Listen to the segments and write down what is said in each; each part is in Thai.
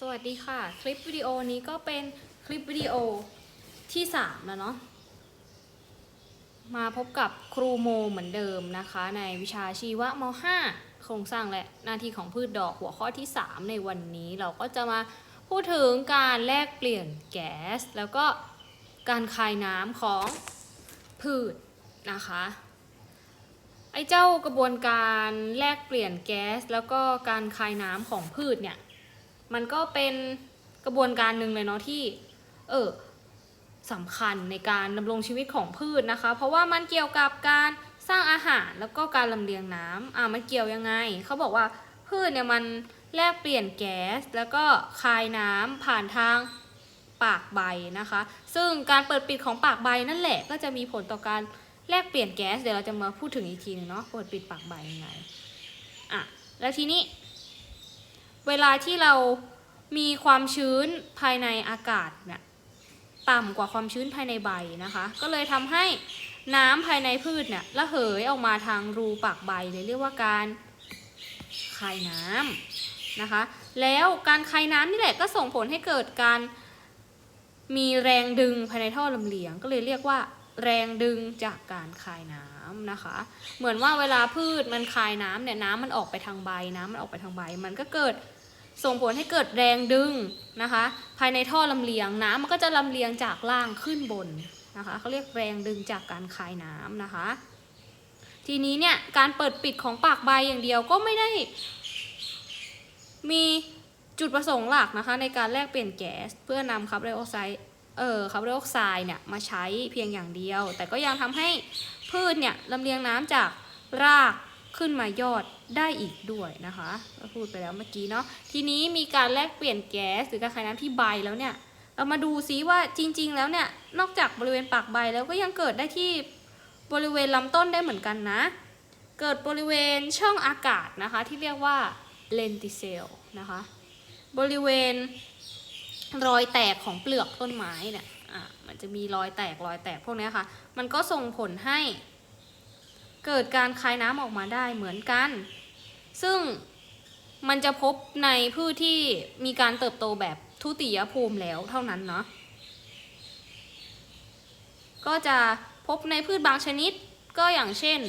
สวัสดีค่ะ คลิปวิดีโอนี้ก็เป็นคลิปวิดีโอที่ 3 แล้วเนาะมาพบกับครูโมเหมือนเดิมนะคะ ในวิชาชีวะม .5 โครงสร้างและหน้าที่ของพืชดอกหัวข้อที่ 3 ในวันนี้เราก็จะมาพูดถึงการแลกเปลี่ยนแก๊ส แล้วก็การคายน้ำของพืชนะคะไอ้เจ้ากระบวนการแลกเปลี่ยนแก๊ส แล้วก็การคายน้ำของพืชเนี่ย มันก็เป็นกระบวนการหนึ่งเลยเนาะที่ เออสำคัญในการดำรงชีวิตของพืชนะคะ เพราะว่ามันเกี่ยวกับการสร้างอาหารแล้วก็การลำเลียงน้ำอ่ามันเกี่ยวยังไง เขาบอกว่าพืชเนี่ยมันแลกเปลี่ยนแก๊สแล้วก็คายน้ำผ่านทางปากใบนะคะ ซึ่งการเปิดปิดของปากใบนั่นแหละ ก็จะมีผลต่อการแลกเปลี่ยนแก๊ส เดี๋ยวเราจะมาพูดถึงอีกทีหนึงเนาะเปิดปิดปากใบยังไงอะแล้วทีนี้ เวลาที่เรามีความชื้นภายในอากาศเนี่ยต่ำกว่าความชื้นภายในใบนะคะ ก็เลยทำให้น้ำภายในพืชเนี่ยระเหยออกมาทางรูปากใบเลยเรียกว่าการคายน้ำนะคะ แล้วการคายน้ำนี่แหละก็ส่งผลให้เกิดการมีแรงดึงภายในท่อลำเลียง ก็เลยเรียกว่า แรงดึงจากการคายน้ำนะคะ เหมือนว่าเวลาพืชมันคายน้ำเนี่ยน้ำมันออกไปทางใบน้ำมันออกไปทางใบ มันก็เกิด ส่งผลให้เกิดแรงดึงนะคะ ภายในท่อลำเลียงน้ำมันก็จะลำเลียงจากล่างขึ้นบนนะคะเขาเรียกแรงดึงจากการคายน้ำนะคะ ทีนี้เนี่ยการเปิดปิดของปากใบอย่างเดียวก็ไม่ได้มีจุดประสงค์หลักนะคะ ในการแลกเปลี่ยนแก๊สเพื่อนำคาร์บอนไดออกไซด์เออคาร์บอนไดออกไซด์เนี่ยมาใช้เพียงอย่างเดียว แต่ก็ยังทำให้พืชเนี่ยลำเลียงน้ำจากรากขึ้นมายอด ได้อีกด้วยนะคะก็พูดไปแล้วเมื่อกี้เนาะทีนี้มีการแลกเปลี่ยนแก๊สหรือการคายน้ำที่ใบแล้วเนี่ย เรามาดูซิว่าจริง ๆ แล้วเนี่ยนอกจากบริเวณปากใบแล้วก็ยังเกิดได้ที่บริเวณลำต้นได้เหมือนกันนะ เกิดบริเวณช่องอากาศนะคะที่เรียกว่าเลนติเซลนะคะบริเวณรอยแตกของเปลือกต้นไม้เนี่ยอะมันจะมีรอยแตกรอยแตกพวกนี้ค่ะ มันก็ส่งผลให้เกิดการคายน้ำออกมาได้เหมือนกัน ซึ่งมันจะพบในพืชที่มีการเติบโตแบบทุติยภูมิแล้วเท่านั้นเนาะก็จะพบในพืชบางชนิดก็อย่างเช่น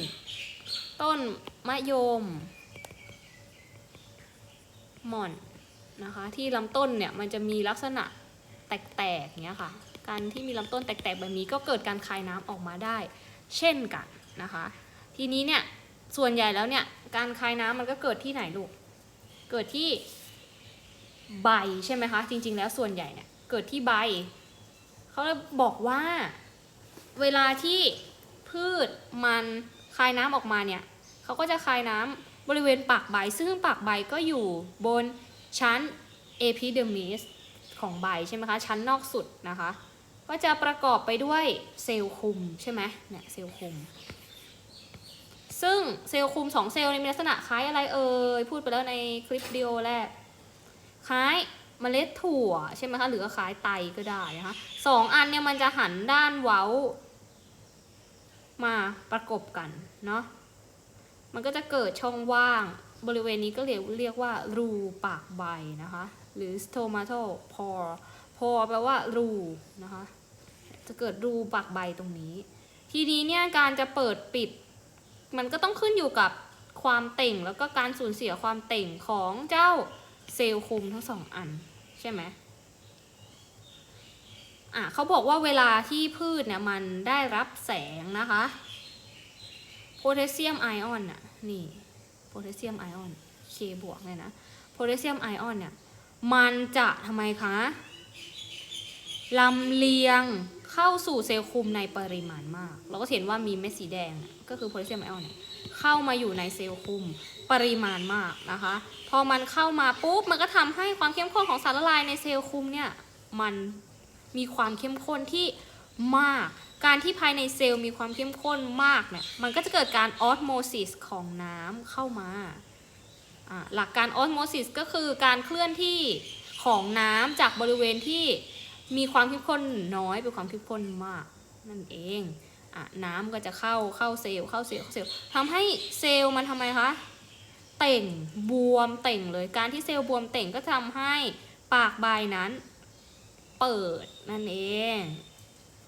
ต้นมะยมหม่อนนะคะที่ลำต้นเนี่ยมันจะมีลักษณะแตกๆเนี้ยค่ะ การที่มีลำต้นแตกๆแบบนี้ก็เกิดการคายน้ำออกมาได้ เช่นกันนะคะ ทีนี้เนี่ยส่วนใหญ่แล้วเนี่ย การคายน้ำมันก็เกิดที่ไหนลูก เกิดที่ใบใช่ไหมคะ จริง ๆ แล้วส่วนใหญ่เนี่ยเกิดที่ใบ เขาเลยบอกว่าเวลาที่พืชมันคายน้ำออกมาเนี่ยเขาก็จะคายน้ำบริเวณปากใบ ซึ่งปากใบก็อยู่บนชั้น epidermis ของใบใช่ไหมคะ ชั้นนอกสุดนะคะ ก็จะประกอบไปด้วยเซลล์คุมใช่ไหมเนี่ยเซลล์คุม ซึ่งเซลล์คุมสองเซลล์นี่ยมีลักษณะคล้ายอะไรเอ่ยพูดไปแล้วในคลิปวิดีโอแรก คล้ายเมล็ดถั่วใช่ไหมคะหรือว่าคล้ายไตก็ได้นะคะสองอันเนี่ยมันจะหันด้านเว้า มาประกบกันเนาะมันก็จะเกิดช่องว่างบริเวณนี้ก็เรียกเรียกว่า รูปากใบนะคะ หรือ stomatal pore pore แปลว่ารูนะคะ จะเกิดรูปากใบตรงนี้ ทีนี้เนี่ยการจะเปิดปิด มันก็ต้องขึ้นอยู่กับความเต่งแล้วก็การสูญเสียความเต่งของเจ้าเซลล์คุมทั้งสองอันใช่ไหมอะเขาบอกว่าเวลาที่พืชเนี่ยมันได้รับแสงนะคะโพแทสเซียมไอออนน่ะนี่โพแทสเซียมไอออนเคบวกเลยนะโพแทสเซียมไอออนเนี่ยมันจะทำไมคะลำเลียง เข้าสู่เซลล์คุมในปริมาณมาก เราก็เห็นว่ามีเม็ดสีแดงก็คือโพแทสเซียมไอออนเข้ามาอยู่ในเซลล์คุมปริมาณมากนะคะ พอมันเข้ามาปุ๊บมันก็ทำให้ความเข้มข้นของสารละลายในเซลล์คุมเนี่ยมันมีความเข้มข้นที่มาก การที่ภายในเซลล์มีความเข้มข้นมากเนี่ยมันก็จะเกิดการออสโมซิสของน้ำเข้ามาอ่าหลักการออสโมซิสก็คือการเคลื่อนที่ของน้ำจากบริเวณที่ มีความเข้มข้นน้อยไปความเข้มข้นมากนั่นเองอะน้ำก็จะเข้าเข้าเซลล์เข้าเซลล์เข้าเซลล์ทำให้เซลล์มันทำไมคะเต่งบวมเต่งเลยการที่เซลล์บวมเต่งก็ทำให้ปากใบนั้น เปิดนั่นเอง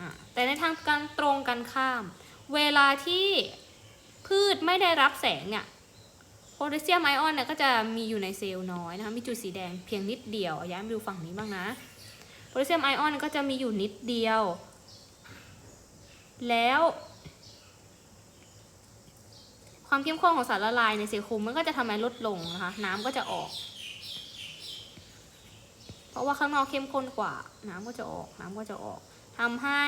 อแต่ในทางการตรงกันข้าม เวลาที่พืชไม่ได้รับแสงเนี่ยโพแทสเซียมไอออนเนี่ยก็จะมีอยู่ในเซลล์น้อยนะคะมีจุดสีแดงเพียงนิดเดียวอย้ายมาดูฝั่งนี้บ้างนะ โพแทสเซียมไอออนก็จะมีอยู่นิดเดียว แล้ว ความเข้มข้นของสารละลายในเซลล์คุมมันก็จะทำให้ลดลงนะคะ น้ำก็จะออก เพราะว่าข้างนอกเข้มข้นกว่า น้ำก็จะออก น้ำก็จะออกทำให้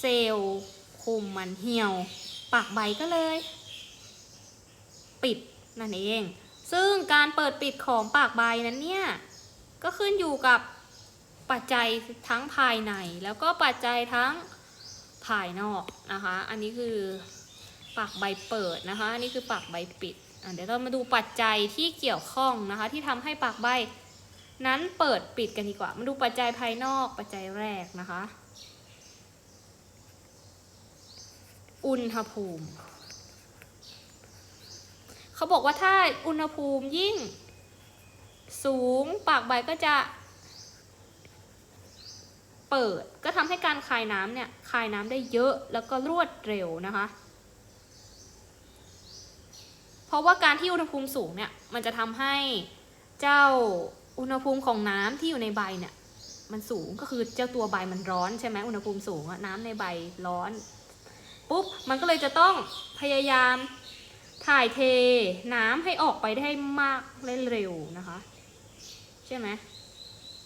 เซลล์คุมมันเหี่ยว ปากใบก็เลย ปิดนั่นเอง ซึ่งการเปิดปิดของปากใบนั้นเนี่ย ก็ขึ้นอยู่กับปัจจัยทั้งภายใน แล้วก็ปัจจัยทั้งภายนอกนะคะ อันนี้คือปากใบเปิดนะคะ อันนี้คือปากใบปิด เดี๋ยวเรามาดูปัจจัยที่เกี่ยวข้องนะคะ ที่ทำให้ปากใบนั้นเปิดปิดกันดีกว่า มาดูปัจจัยภายนอกปัจจัยแรกนะคะ อุณหภูมิ เขาบอกว่าถ้าอุณหภูมิยิ่ง สูงปากใบก็จะ เปิดก็ทำให้การคายน้ำเนี่ยคายน้ำได้เยอะแล้วก็รวดเร็วนะคะ เพราะว่าการที่อุณหภูมิสูงเนี่ยมันจะทำให้เจ้าอุณหภูมิของน้ำที่อยู่ในใบเนี่ยมันสูงก็คือเจ้าตัวใบมันร้อนใช่ไหมอุณหภูมิสูงอะน้ำในใบร้อนปุ๊บมันก็เลยจะต้องพยายามถ่ายเทน้ำให้ออกไปได้มากและเร็วนะคะ ใช่ไหม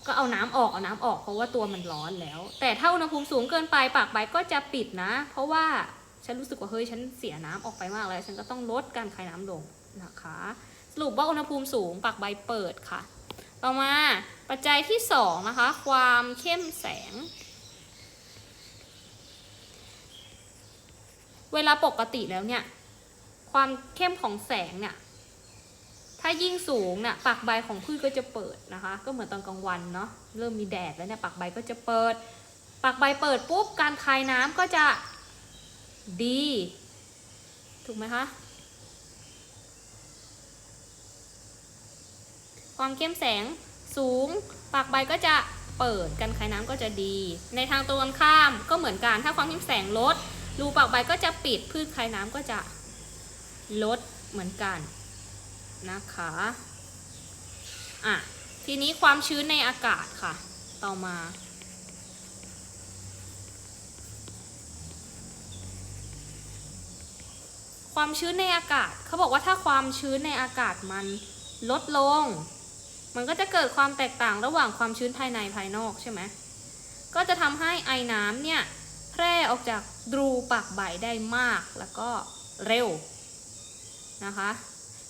ก็เอาน้ำออกเอาน้ำออกเพราะว่าตัวมันร้อนแล้ว แต่ถ้าอุณหภูมิสูงเกินไปปากใบก็จะปิดนะ เพราะว่าฉันรู้สึกว่าเฮ้ยฉันเสียน้ำออกไปมากแล้ว ฉันก็ต้องลดการคายน้ำลงนะคะ สรุปว่าอุณหภูมิสูงปากใบเปิดค่ะ ต่อมาปัจจัยที่สองนะคะ ความเข้มแสง เวลาปกติแล้วเนี่ย ความเข้มของแสงเนี่ย ถ้ายิ่งสูงเนี่ยปากใบของพืชก็จะเปิดนะคะ ก็เหมือนตอนกลางวันเนาะเริ่มมีแดดแล้วเนี่ยปากใบก็จะเปิด ปากใบเปิดปุ๊บการคายน้ำก็จะดี ถูกไหมคะความเข้มแสงสูง ปากใบก็จะเปิดการคายน้ำก็จะดี ในทางตรงกันข้ามก็เหมือนกันถ้าความเข้มแสงลดรูปากใบก็จะปิดพืชคายน้ำก็จะลดเหมือนกัน นะคะอะทีนี้ความชื้นในอากาศค่ะ ต่อมาความชื้นในอากาศเขาบอกว่าถ้าความชื้นในอากาศมันลดลง มันก็จะเกิดความแตกต่างระหว่างความชื้นภายในภายนอกใช่ไหมก็จะทำให้ไอ้น้ำเนี่ยแพร่ออกจากรูปากใบได้มากแล้วก็เร็วนะคะ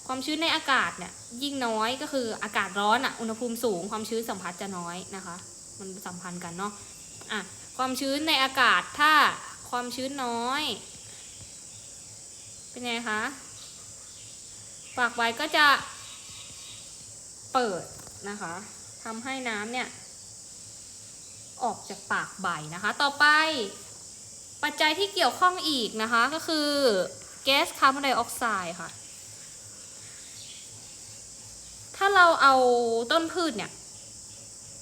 ความชื้นในอากาศเนี่ยยิ่งน้อยก็คืออากาศร้อนอะอุณหภูมิสูง ความชื้นสัมผัสจะน้อยนะคะ มันสัมพันธ์กันเนาะอะความชื้นในอากาศถ้าความชื้นน้อย เป็นไงคะปากใบก็จะเปิดนะคะทำให้น้ำเนี่ยออกจากปากใบนะคะ ต่อไป ปัจจัยที่เกี่ยวข้องอีกนะคะก็คือแก๊สคาร์บอนไดออกไซด์ค่ะ ถ้าเราเอาต้นพืชเนี่ย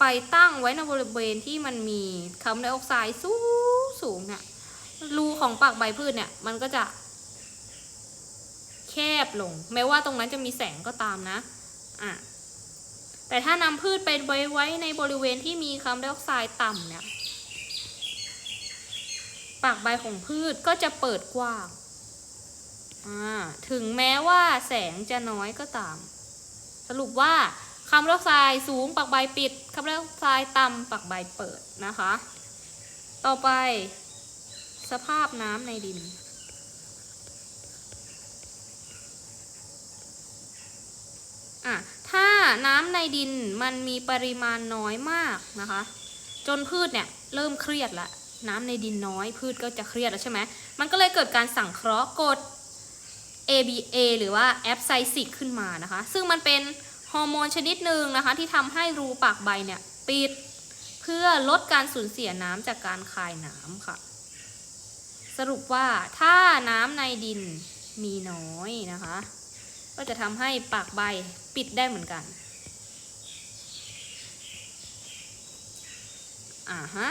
ไปตั้งไว้ในบริเวณที่มันมีคาร์บอนไดออกไซด์สูงสูงเนี่ยรูของปากใบพืชเนี่ย มันก็จะแคบลง แม้ว่าตรงนั้นจะมีแสงก็ตามนะ อะ แต่ถ้านำพืชไปไว้ไว้ในบริเวณที่มีคาร์บอนไดออกไซด์ต่ำเนี่ย ปากใบของพืชก็จะเปิดกว้าง อ่า ถึงแม้ว่าแสงจะน้อยก็ตาม สรุปว่าคาร์บอนไดออกไซด์สูงปากใบปิดคาร์บอนไดออกไซด์ต่ำปากใบเปิดนะคะ ต่อไป สภาพน้ำในดิน อะ ถ้าน้ำในดินมันมีปริมาณน้อยมากนะคะ จนพืชเนี่ย เริ่มเครียดละ น้ำในดินน้อยพืชก็จะเครียดแล้วใช่ไหมมันก็เลยเกิดการสั่งเคราะห์กด ABA หรือว่าแอปไซซิกขึ้นมานะคะ ซึ่งมันเป็นฮอร์โมนชนิดหนึ่งนะคะ ที่ทำให้รูปากใบเนี่ยปิด เพื่อลดการสูญเสียน้ำจากการคายน้ำค่ะ สรุปว่าถ้าน้ำในดินมีน้อยนะคะ ก็จะทำให้ปากใบปิดได้เหมือนกันอ่าฮะ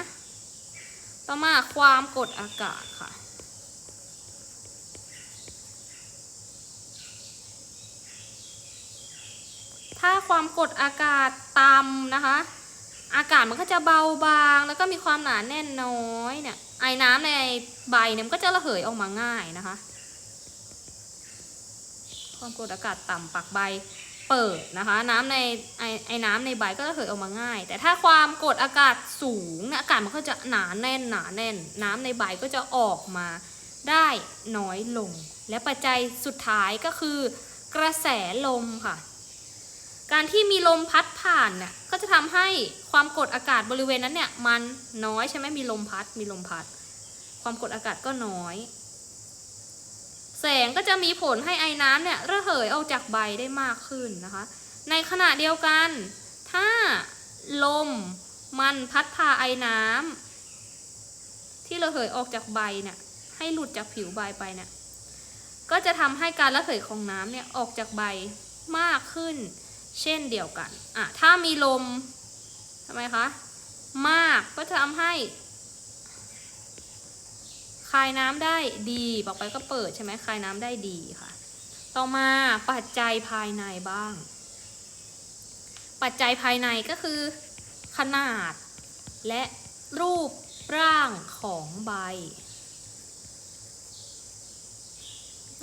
ต่อมาความกดอากาศค่ะ ถ้าความกดอากาศต่ำนะคะ อากาศมันก็จะเบาบางแล้วก็มีความหนาแน่นน้อยเนี่ยไอ้น้ำในใบเนี่ยมันก็จะระเหยออกมาง่ายนะคะ ความกดอากาศต่ำปักใบเปิดนะคะ น้ำในไอไอ้น้ำในใบก็ระเหยออกมาง่าย แต่ถ้าความกดอากาศสูงเนี่ยอากาศมันก็จะหนาแน่นหนาแน่น น้ำในใบก็จะออกมาได้น้อยลง และปัจจัยสุดท้ายก็คือกระแสลมค่ะ การที่มีลมพัดผ่านเนี่ยก็จะทำให้ความกดอากาศบริเวณนั้นเนี่ยมันน้อยใช่ไหมมีลมพัดมีลมพัด ความกดอากาศก็น้อย แสงก็จะมีผลให้ไอ้น้ำเนี่ยระเหยออกจากใบได้มากขึ้นนะคะ ในขณะเดียวกัน ถ้าลมมันพัดพาไอ้น้ำที่ระเหยออกจากใบเนี่ยให้หลุดจากผิวใบไปเนี่ยก็จะทำให้การระเหยของน้ำเนี่ยออกจากใบมากขึ้น เช่นเดียวกันอะถ้ามีลมทำไมคะมากก็จะทำให้คายน้ำได้ดีบอกไปก็เปิดใช่ไหมคายน้ำได้ดีค่ะ ต่อมาปัจจัยภายในบ้าง ปัจจัยภายในก็คือ ขนาด และรูปร่างของใบ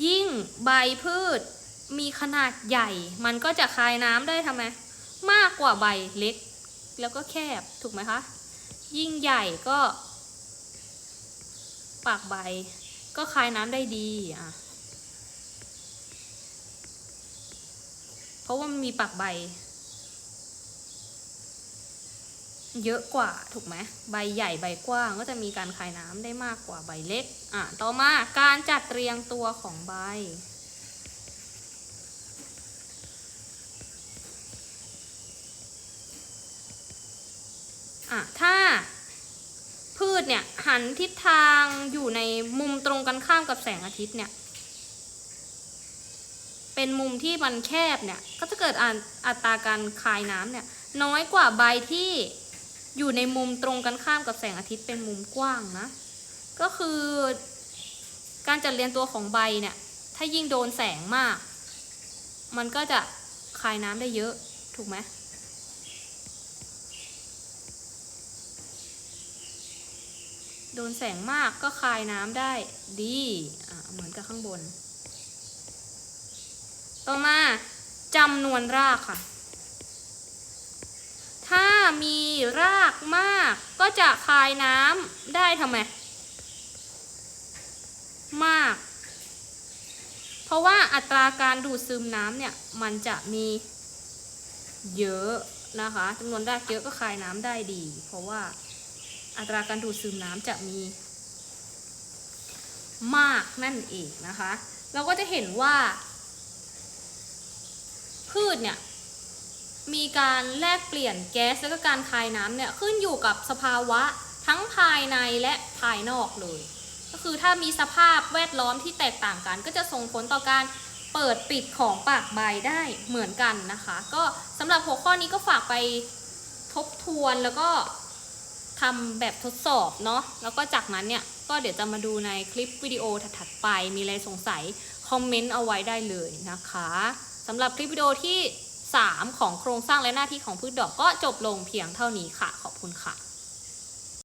ยิ่งใบพืช มีขนาดใหญ่ มันก็จะคายน้ำได้ทำไม มากกว่าใบเล็ก แล้วก็แคบถูกไหมคะ ยิ่งใหญ่ก็ ปากใบ ก็คายน้ำได้ดีอะเพราะว่ามันมีปากใบ เยอะกว่าถูกไหมใบใหญ่ใบกว้างก็จะมีการคายน้ำได้มากกว่าใบเล็ก อะ ต่อมาการจัดเรียงตัวของใบ อะถ้าพืชเนี่ยหันทิศทางอยู่ในมุมตรงกันข้ามกับแสงอาทิตย์เนี่ย เป็นมุมที่มันแคบเนี่ย ก็จะเกิดอัอัตราการคายน้ำเนี่ยน้อยกว่าใบที่อยู่ในมุมตรงกันข้ามกับแสงอาทิตย์เป็นมุมกว้างนะ ก็คือการจัดเรียงตัวของใบเนี่ย ถ้ายิ่งโดนแสงมาก มันก็จะคายน้ำได้เยอะถูกไหม โดนแสงมากก็คายน้ำได้ดีเหมือนกับข้างบน ต่อมาจำนวนรากค่ะ ถ้ามีรากมากก็จะคายน้ำได้ทำไม มาก เพราะว่าอัตราการดูดซึมน้ำเนี่ย มันจะมีเยอะนะคะจำนวนรากเยอะก็คายน้ำได้ดี เพราะว่า อัตราการดูดซึมน้ำจะมีมากนั่นเองนะคะ เราก็จะเห็นว่า พืชเนี่ยมีการแลกเปลี่ยนแก๊สและก็การคายน้ำเนี่ยขึ้นอยู่กับสภาวะทั้งภายในและภายนอกเลย ก็คือถ้ามีสภาพแวดล้อมที่แตกต่างกัน ก็จะส่งผลต่อการเปิดปิดของปากใบได้เหมือนกันนะคะ ก็สำหรับหัวข้อนี้ก็ฝากไปทบทวนแล้วก็ ทำแบบทดสอบเนาะแล้วก็จากนั้นเนี่ยก็เดี๋ยวจะมาดูในคลิปวิดีโอถัดๆไปมีอะไรสงสัยคอมเมนต์เอาไว้ได้เลยนะคะสำหรับคลิปวิดีโอที่ 3 ของโครงสร้างและหน้าที่ของพืชดอกก็จบลงเพียงเท่านี้ค่ะ ขอบคุณค่ะ